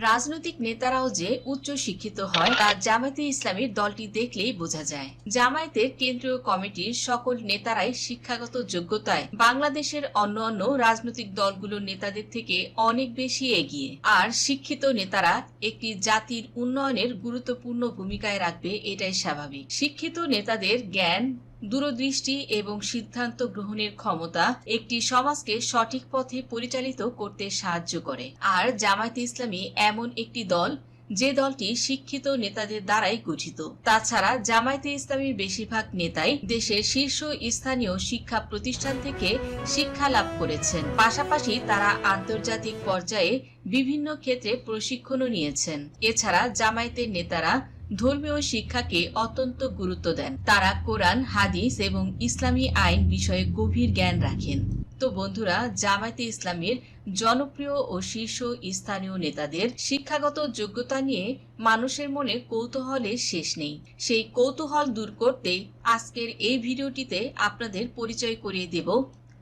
রাজনৈতিক নেতারাও যে উচ্চ শিক্ষিত হয়, তা জামায়াতে ইসলামীর দলটি দেখলেই বোঝা যায়। জামায়াতের কেন্দ্রীয় কমিটির সকল নেতারাই শিক্ষাগত যোগ্যতায়। বাংলাদেশের অন্য অন্য রাজনৈতিক দলগুলোর নেতাদের থেকে অনেক বেশি এগিয়ে। আর শিক্ষিত নেতারা একটি জাতির উন্নয়নের গুরুত্বপূর্ণ ভূমিকায় রাখবে, এটাই স্বাভাবিক। শিক্ষিত নেতাদের জ্ঞান দূরদৃষ্টি এবং সিদ্ধান্ত গ্রহণের ক্ষমতা একটি সমাজকে সঠিক পথে পরিচালিত করতে সাহায্য করে। আর জামায়াতে ইসলামী এমন একটি দল, যে দলটি শিক্ষিত নেতাদের দ্বারাই গঠিত। তাছাড়া জামায়াতে ইসলামীর বেশিরভাগ নেতাই দেশের শীর্ষ স্থানীয় শিক্ষা প্রতিষ্ঠান থেকে শিক্ষা লাভ করেছেন। পাশাপাশি তারা আন্তর্জাতিক পর্যায়ে বিভিন্ন ক্ষেত্রে প্রশিক্ষণও নিয়েছেন। এছাড়া জামায়াতের নেতারা ধর্মীয় শিক্ষাকে অত্যন্ত গুরুত্ব দেন। তারা কোরআন, হাদিস এবং ইসলামী আইন বিষয়ে গভীর জ্ঞান রাখেন। তো বন্ধুরা, জামায়াতে ইসলামের জনপ্রিয় ও শীর্ষ স্থানীয় নেতাদের শিক্ষাগত যোগ্যতা নিয়ে মানুষের মনে কৌতূহলের শেষ নেই। সেই কৌতূহল দূর করতে আজকের এই ভিডিওটিতে আপনাদের পরিচয় করিয়ে দেব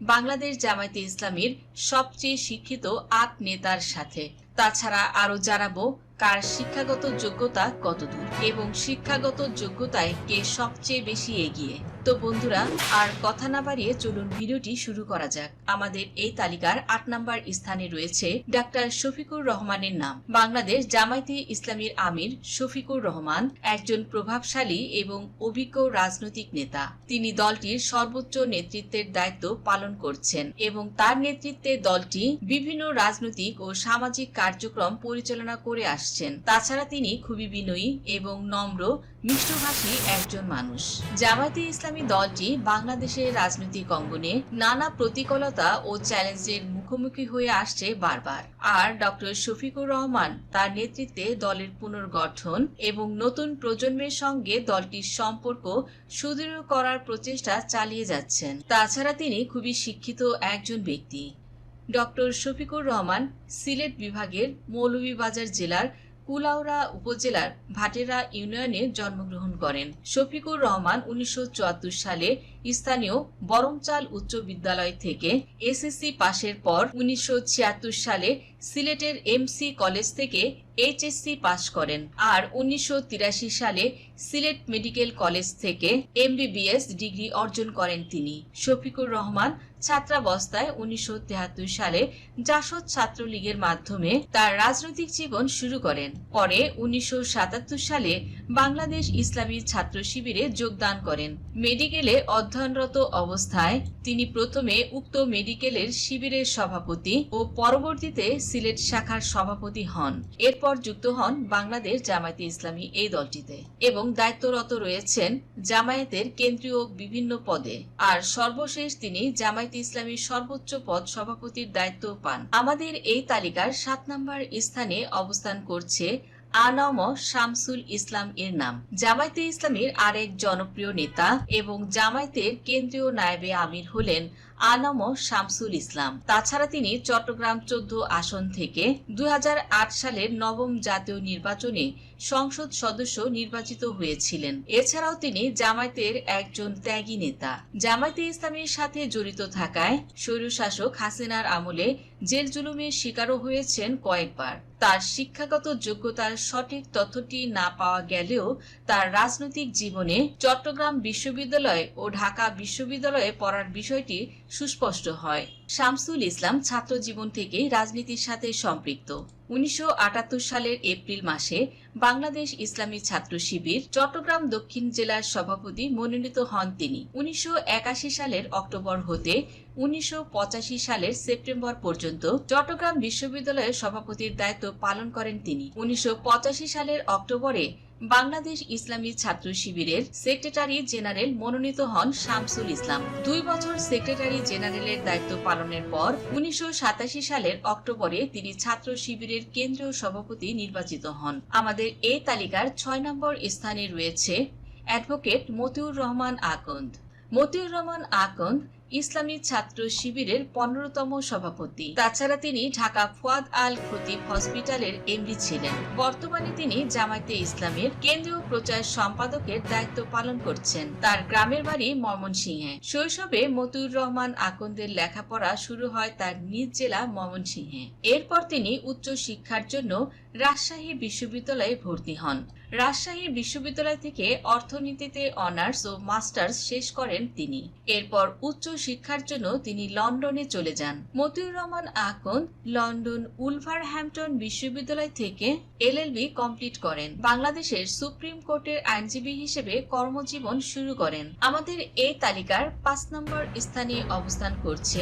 বাংলাদেশ জামায়াতে ইসলামীর সবচেয়ে শিক্ষিত আট নেতার সাথে। তাছাড়া আরও জানাব কার শিক্ষাগত যোগ্যতা কতদূর এবং শিক্ষাগত যোগ্যতায় কে সবচেয়ে বেশি এগিয়ে? তো বন্ধুরা, আর কথা না বাড়িয়ে চলুন ভিডিওটি শুরু করা যাক। আমাদের এই তালিকার আট নম্বর স্থানে রয়েছে ডাক্তার শফিকুর রহমানের নাম। বাংলাদেশ জামায়াতে ইসলামীর আমির শফিকুর রহমান, একজন প্রভাবশালী এবং অভিজ্ঞ রাজনৈতিক নেতা। তিনি দলটির সর্বোচ্চ নেতৃত্বের দায়িত্ব পালন করছেন এবং তার নেতৃত্বে দলটি বিভিন্ন রাজনৈতিক ও সামাজিক কার্যক্রম পরিচালনা করে আসছেন। তাছাড়া তিনি খুবই বিনয়ী এবং নম্র, মিষ্টভাষী একজন মানুষ। জামায়াতে ইসলামী দলটি বাংলাদেশের রাজনৈতিক অঙ্গনে নানা প্রতিকূলতা ও চ্যালেঞ্জের মুখোমুখি হয়ে আসছে বারবার। আর ডক্টর শফিকুর রহমান তার নেতৃত্বে দলের পুনর্গঠন এবং নতুন প্রজন্মের সঙ্গে দলটির সম্পর্ক সুদৃঢ় করার প্রচেষ্টা চালিয়ে যাচ্ছেন। তাছাড়া তিনি খুবই শিক্ষিত একজন ব্যক্তি। ডক্টর শফিকুর রহমান সিলেট বিভাগের মৌলভীবাজার জেলার কুলাউরা উপজেলার ভাটেরা ইউনিয়নে জন্মগ্রহণ করেন। শফিকুর রহমান উনিশশো চুয়াত্তর সালে স্থানীয় বরমচাল উচ্চ বিদ্যালয় থেকে এসএসসি পাশের পর উনিশশো ছিয়াত্তর সালে সিলেটের এমসি কলেজ থেকে এইচএসসি পাশ করেন আর উনিশশো তিরাশি সালে সিলেট মেডিকেল কলেজ থেকে এমবিবিএস ডিগ্রি অর্জন করেন তিনি। শফিকুর রহমান ছাত্রাবস্থায় উনিশশো সালে জাসদ ছাত্রলীগের মাধ্যমে তার রাজনৈতিক জীবন শুরু করেন। পরে উনিশশো সাতাত্তর সালে বাংলাদেশ ইসলামী ছাত্র শিবিরে যোগদান করেন। মেডিকেলে অধ্যয়নরত অবস্থায় তিনি প্রথমে উক্ত মেডিকেলের শিবিরের সভাপতি ও পরবর্তীতে সিলেট শাখার সভাপতি হন। এরপর যুক্ত হন বাংলাদেশ জামায়াতে ইসলামী এই দলটিতে এবং দায়িত্বরত রয়েছেন জামায়াতের কেন্দ্রীয় বিভিন্ন পদে। আর সর্বশেষ তিনি জামায়াতে ইসলামীর সর্বোচ্চ পদ সভাপতির দায়িত্ব পান। আমাদের এই তালিকার সাত নম্বর স্থানে অবস্থান করছে আনম শামসুল ইসলাম এর নাম। জামায়াতে ইসলামের আরেক জনপ্রিয় নেতা এবং জামায়াতের কেন্দ্রীয় নায়বে আমির হলেন আনম শামসুল ইসলাম। তাছাড়া তিনি চট্টগ্রাম চোদ্দ আসন থেকে দুই হাজার আট সালের নবম জাতীয় নির্বাচনে সংসদ সদস্য নির্বাচিত হয়েছিলেন। এছাড়াও তিনি জামায়াতের একজন ত্যাগী নেতা। জামায়াতে ইসলামের সাথে জড়িত থাকায় স্বৈরশাসক হাসিনার আমলে জেল জুলুমের শিকারও হয়েছেন কয়েকবার। তার শিক্ষাগত যোগ্যতার সঠিক তথ্যটি না পাওয়া গেলেও তার রাজনৈতিক জীবনে চট্টগ্রাম বিশ্ববিদ্যালয় ও ঢাকা বিশ্ববিদ্যালয়ে পড়ার বিষয়টি সুস্পষ্ট হয়। শামসুল ইসলাম ছাত্র জীবন থেকে রাজনীতির সাথে সম্পৃক্ত। উনিশশো আটাত্তর সালের এপ্রিল মাসে বাংলাদেশ ইসলামী ছাত্র শিবির চট্টগ্রাম দক্ষিণ জেলার সভাপতি মনোনীত হন তিনি। উনিশশো একাশি সালের অক্টোবর হতে উনিশশো পঁচাশি সালের সেপ্টেম্বর পর্যন্ত চট্টগ্রাম বিশ্ববিদ্যালয়ের সভাপতির দায়িত্ব পালন করেন তিনি। উনিশশো পঁচাশি সালের অক্টোবরে বাংলাদেশ ইসলামী ছাত্র শিবিরের সেক্রেটারি জেনারেল মনোনীত হন শামসুল ইসলাম। দুই বছর সেক্রেটারি জেনারেলের দায়িত্ব পালনের পর উনিশশো সাতাশি সালের অক্টোবরে তিনি ছাত্র শিবিরের কেন্দ্রীয় সভাপতি নির্বাচিত হন। আমাদের এই তালিকার ছয় নম্বর স্থানে রয়েছে অ্যাডভোকেট মতিউর রহমান আকন্দ। মতিউর রহমান আকন্দ ইসলামী ছাত্র শিবিরের পনেরোতম সভাপতি। তাছাড়া তিনি ঢাকা ফুয়াদ আল খতিব হসপিটালের এমডি ছিলেন। বর্তমানে তিনি জামায়াতে ইসলামের কেন্দ্রীয় প্রচার সম্পাদকের দায়িত্ব পালন করছেন। তার গ্রামের বাড়ি ময়মনসিংহে। শৈশবে মতিউর রহমান আকন্দের লেখাপড়া শুরু হয় তার নিজ জেলা ময়মনসিংহে। এরপর তিনি উচ্চ শিক্ষার জন্য রাজশাহী বিশ্ববিদ্যালয়ে ভর্তি হন। রাজশাহী বিশ্ববিদ্যালয় থেকে অর্থনীতিতে অনার্স ও মাস্টার্স শেষ করেন তিনি। এরপর উচ্চ শিক্ষার জন্য তিনি লন্ডনে চলে যান। মতিউর রহমান আকন্দ লন্ডন উলভারহ্যাম্পটন বিশ্ববিদ্যালয় থেকে এলএলবি কমপ্লিট করেন। বাংলাদেশের সুপ্রিম কোর্টের আইনজীবী হিসেবে কর্মজীবন শুরু করেন। আমাদের এই তালিকার পাঁচ নম্বর স্থানে অবস্থান করছে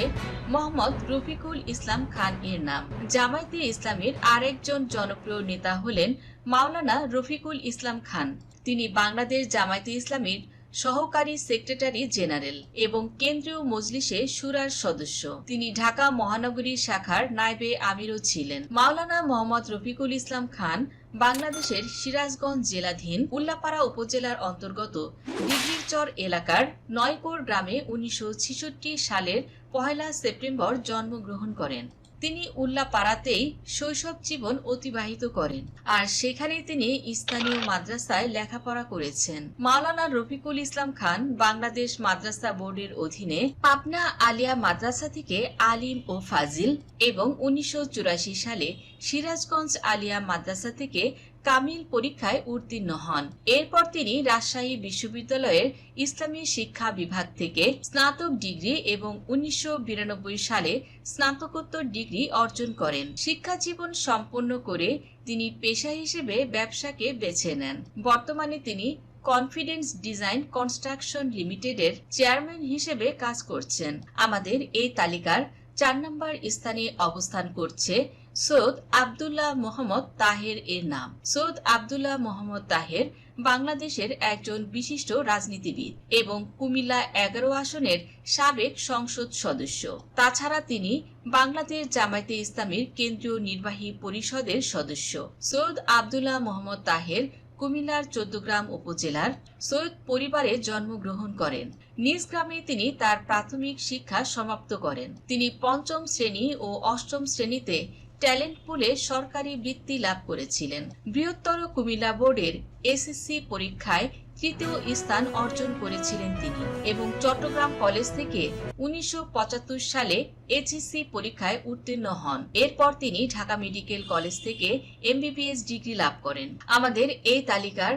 মোহাম্মদ রফিকুল ইসলাম খান এর নাম। জামায়াতে ইসলামের আরেকজন জনপ্রিয় নেতা হলেন মাওলানা রফিকুল ইসলাম খান। তিনি বাংলাদেশ জামায়াতে ইসলামীর সহকারী সেক্রেটারি জেনারেল এবং কেন্দ্রীয় মজলিসে সুরার সদস্য। তিনি ঢাকা মহানগরী শাখার নাইবে আমিরও ছিলেন। মাওলানা মোহাম্মদ রফিকুল ইসলাম খান বাংলাদেশের সিরাজগঞ্জ জেলাধীন উল্লাপাড়া উপজেলার অন্তর্গত ডিগ্রিরচর এলাকার নয়কোর গ্রামে উনিশশো ছেষট্টি সালের পহেলা সেপ্টেম্বর জন্মগ্রহণ করেন। তিনি উল্লাপাড়াতেই শৈশব জীবন অতিবাহিত করেন। আর সেখানে তিনি স্থানীয় মাদ্রাসায় লেখাপড়া করেছেন। মাওলানা রফিকুল ইসলাম খান বাংলাদেশ মাদ্রাসা বোর্ডের অধীনে পাবনা আলিয়া মাদ্রাসা থেকে আলিম ও ফাজিল এবং উনিশশো চুরাশি সালে সিরাজগঞ্জ আলিয়া মাদ্রাসা থেকে কামিল পরীক্ষায় উত্তীর্ণ হন। এরপর তিনি রাজশাহী বিশ্ববিদ্যালয়ের ইসলামী শিক্ষা বিভাগ থেকে স্নাতক ডিগ্রি এবং উনিশশো বিরানব্বই সালে স্নাতকোত্তর ডিগ্রি অর্জন করেন। শিক্ষা জীবন সম্পন্ন করে তিনি পেশা হিসেবে ব্যবসাকে বেছে নেন। বর্তমানে তিনি কনফিডেন্স ডিজাইন কনস্ট্রাকশন লিমিটেডের চেয়ারম্যান হিসেবে কাজ করছেন। আমাদের এই তালিকার চার নম্বর স্থানে অবস্থান করছে সৈয়দ আবদুল্লাহ মোহাম্মদ তাহের এর নাম। সৈয়দ আবদুল্লাহ মোহাম্মদ তাহের বাংলাদেশের একজন বিশিষ্ট রাজনীতিবিদ এবং কুমিল্লা এগারো আসনের সাবেক সংসদ সদস্য। তাছাড়া তিনি বাংলাদেশ জামায়াতে ইসলামীর কেন্দ্রীয় নির্বাহী পরিষদের সদস্য। সৈয়দ আবদুল্লাহ মোহাম্মদ তাহের কুমিল্লার চৌদ্দগ্রাম উপজেলার সৈয়দ পরিবারে জন্মগ্রহণ করেন। নিজ গ্রামে তিনি তার প্রাথমিক শিক্ষা সমাপ্ত করেন। তিনি পঞ্চম শ্রেণি ও অষ্টম শ্রেণীতে ট্যালেন্ট পুলে সরকারি বৃত্তি লাভ করেছিলেন। বৃহত্তর কুমিল্লা বোর্ডের এসএসসি পরীক্ষায় তৃতীয় স্থান অর্জন করেছিলেন তিনি এবং চট্টগ্রাম কলেজ থেকে উনিশশো পঁচাত্তর সালে এইচএসসি পরীক্ষায় উত্তীর্ণ হন। এরপর তিনি ঢাকা মেডিকেল কলেজ থেকে এমবিবিএস ডিগ্রি লাভ করেন। আমাদের এই তালিকার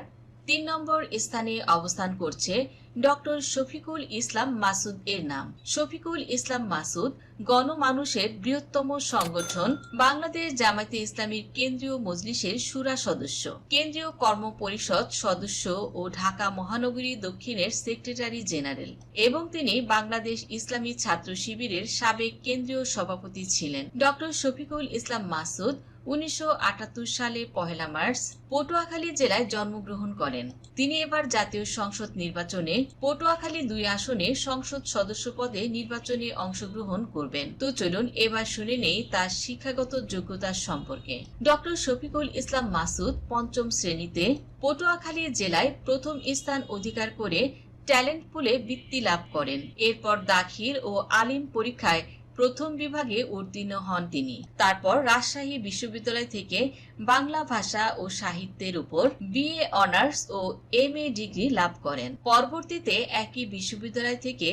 তিন নম্বর স্থানে অবস্থান করছে ডক্টর শফিকুল ইসলাম মাসুদ এর নাম। শফিকুল ইসলাম মাসুদ গণমানুষের বৃহত্তম সংগঠন, বাংলাদেশ জামায়াতে ইসলামীর কেন্দ্রীয় মজলিসের সুরা সদস্য। কেন্দ্রীয় কর্ম পরিষদ সদস্য ও ঢাকা মহানগরী দক্ষিণের সেক্রেটারি জেনারেল এবং তিনি বাংলাদেশ ইসলামী ছাত্র শিবিরের সাবেক কেন্দ্রীয় সভাপতি ছিলেন। ডক্টর শফিকুল ইসলাম মাসুদ উনিশশো আটাত্তর সালে পহেলা মার্চ পটুয়াখালী জেলায় জন্মগ্রহণ করেন। তিনি এবার জাতীয় সংসদ নির্বাচনে পটুয়াখালী দুই আসনে সংসদ সদস্য পদে নির্বাচনে অংশগ্রহণ করবেন। তো চলুন এবার শুনে নেই তার শিক্ষাগত যোগ্যতা সম্পর্কে। ডক্টর শফিকুল ইসলাম মাসুদ পঞ্চম শ্রেণীতে পটুয়াখালী জেলায় প্রথম স্থান অধিকার করে ট্যালেন্ট পুলে বৃত্তি লাভ করেন। এরপর দাখিল ও আলিম পরীক্ষায় প্রথম বিভাগে উত্তীর্ণ হন তিনি। তারপর রাজশাহী বিশ্ববিদ্যালয় থেকে বাংলা ভাষা ও সাহিত্যের উপর বিএ অনার্স ও এম এ ডিগ্রি লাভ করেন। পরবর্তীতে একই বিশ্ববিদ্যালয় থেকে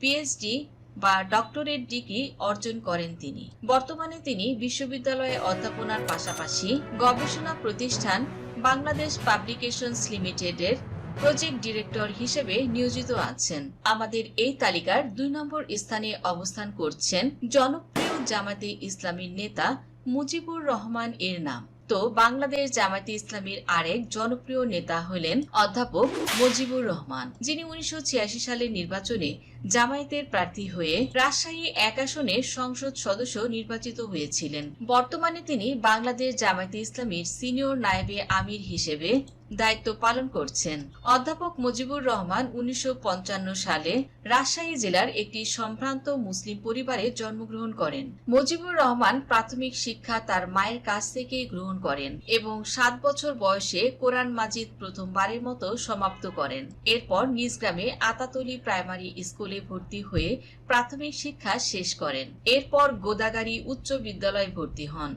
পিএইচডি বা ডক্টরেট ডিগ্রি অর্জন করেন তিনি। বর্তমানে তিনি বিশ্ববিদ্যালয়ে অধ্যাপনার পাশাপাশি গবেষণা প্রতিষ্ঠান বাংলাদেশ পাবলিকেশনস লিমিটেডের প্রজেক্ট ডিরেক্টর হিসেবে নিয়োজিত আছেন। আমাদের এই তালিকার দুই নম্বর স্থানে অবস্থান করছেন জনপ্রিয় জামাতে ইসলামীর নেতা মুজিবুর রহমান এর নাম। তো বাংলাদেশ জামায়াতে ইসলামীর আরেক জনপ্রিয় নেতা হলেন অধ্যাপক মুজিবুর রহমান। যিনি উনিশশো ছিয়াশি সালের নির্বাচনে জামায়াতের প্রার্থী হয়ে রাজশাহী এক আসনে সংসদ সদস্য নির্বাচিত হয়েছিলেন। বর্তমানে তিনি বাংলাদেশ জামায়াতে ইসলামীর সিনিয়র নায়েবে আমির হিসেবে দায়িত্ব পালন করছেন। অধ্যাপক মুজিবুর রহমান উনিশশো পঞ্চান্ন সালে রাজশাহী জেলার একটি সম্ভ্রান্ত মুসলিম পরিবারে জন্মগ্রহণ করেন। মুজিবুর রহমান প্রাথমিক শিক্ষা তার মায়ের কাছ থেকেই গ্রহণ করেন এবং সাত বছর বয়সে কোরআন মাজিদ প্রথমবারের মতো সমাপ্ত করেন। এরপর নিজ গ্রামে আতাতলি প্রাইমারি স্কুলে স্কুলে ভর্তি হয়ে প্রাথমিক শিক্ষা শেষ করেন। এরপর গোদাগাড়ি উচ্চ বিদ্যালয়ে ভর্তি হন।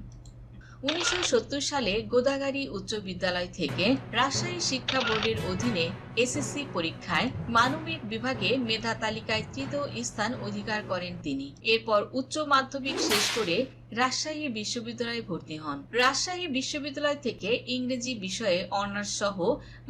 উনিশশো সত্তর সালে গোদাগাড়ি উচ্চ বিদ্যালয় থেকে রাজশাহী শিক্ষা বোর্ডের অধীনে এসএসসি পরীক্ষায় মানবিক বিভাগে মেধা তালিকায় তৃতীয় স্থান অধিকার করেন তিনি। এরপর উচ্চ মাধ্যমিক শেষ করে রাজশাহী বিশ্ববিদ্যালয়ে ভর্তি হন। রাজশাহী বিশ্ববিদ্যালয় থেকে ইংরেজি বিষয়ে অনার্স সহ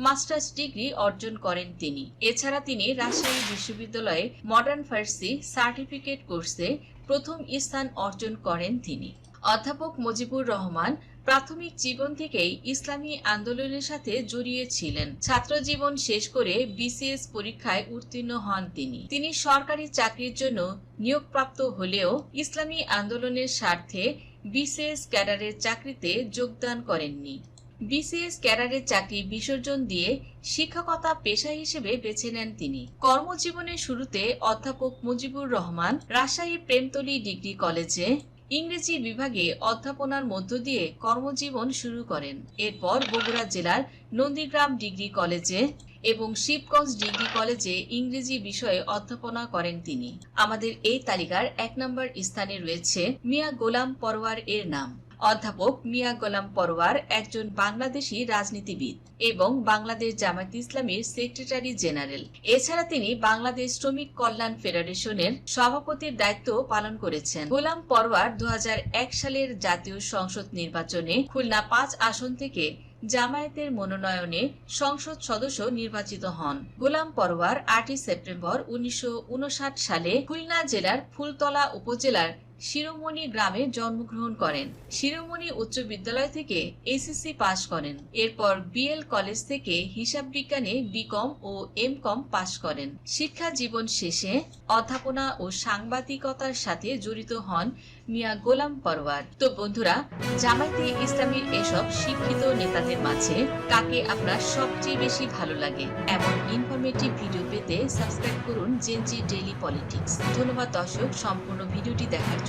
মাস্টার্স ডিগ্রি অর্জন করেন তিনি। এছাড়া তিনি রাজশাহী বিশ্ববিদ্যালয়ে মডার্ন ফার্সি সার্টিফিকেট কোর্সে প্রথম স্থান অর্জন করেন তিনি। অধ্যাপক মুজিবুর রহমান প্রাথমিক জীবন থেকেই ইসলামী আন্দোলনের সাথে জড়িয়ে ছিলেন ছাত্র জীবন শেষ করে বিসিএস পরীক্ষায় উত্তীর্ণ হন তিনি। তিনি সরকারি চাকরির জন্য নিয়োগপ্রাপ্ত হলেও ইসলামী আন্দোলনের স্বার্থে বিসিএস ক্যাডারের চাকরিতে যোগদান করেননি। বিসিএস ক্যাডারের চাকরি বিসর্জন দিয়ে শিক্ষকতা পেশা হিসেবে বেছে নেন তিনি। কর্মজীবনের শুরুতে অধ্যাপক মুজিবুর রহমান রাজশাহী প্রেমতলী ডিগ্রি কলেজে ইংরেজি বিভাগে অধ্যাপনার মধ্য দিয়ে কর্মজীবন শুরু করেন। এরপর বগুড়া জেলার নন্দীগ্রাম ডিগ্রি কলেজে এবং শিবগঞ্জ ডিগ্রি কলেজে ইংরেজি বিষয়ে অধ্যাপনা করেন তিনি। আমাদের এই তালিকার এক নম্বর স্থানে রয়েছে মিয়া গোলাম পরওয়ার এর নাম। অধ্যাপক মিয়া গোলাম পরওয়ার একজন বাংলাদেশী রাজনীতিবিদ এবং বাংলাদেশ জামায়াত ইসলামীর সেক্রেটারি জেনারেল। এছাড়া তিনি বাংলাদেশ শ্রমিক কল্যাণ ফেডারেশনের সভাপতির দায়িত্ব পালন করেছেন। গোলাম পরওয়ার দু সালের জাতীয় সংসদ নির্বাচনে খুলনা পাঁচ আসন থেকে জামায়াতের মনোনয়নে সংসদ সদস্য নির্বাচিত হন। গোলাম পরওয়ার আটই সেপ্টেম্বর উনিশশো উনষাট সালে খুলনা জেলার ফুলতলা উপজেলার শিরোমণি গ্রামে জন্মগ্রহণ করেন। শিরোমণি উচ্চ বিদ্যালয় থেকে এসএসসি পাশ করেন। এরপর বিএল কলেজ থেকে হিসাব বিজ্ঞানে বিকম ও এম কম পাশ করেন। শিক্ষা জীবন শেষে অধ্যাপনা ও সাংবাদিকতার সাথে জড়িত হন মিয়া গোলাম পরওয়ার। তো বন্ধুরা, জামায়াতে ইসলামীর এসব শিক্ষিত নেতাদের মাঝে কাকে আপনার সবচেয়ে বেশি ভালো লাগে? এমন ইনফরমেটিভ ভিডিও পেতে সাবস্ক্রাইব করুন জেনজি ডেইলি পলিটিক্স। ধন্যবাদ দর্শক, সম্পূর্ণ ভিডিওটি দেখার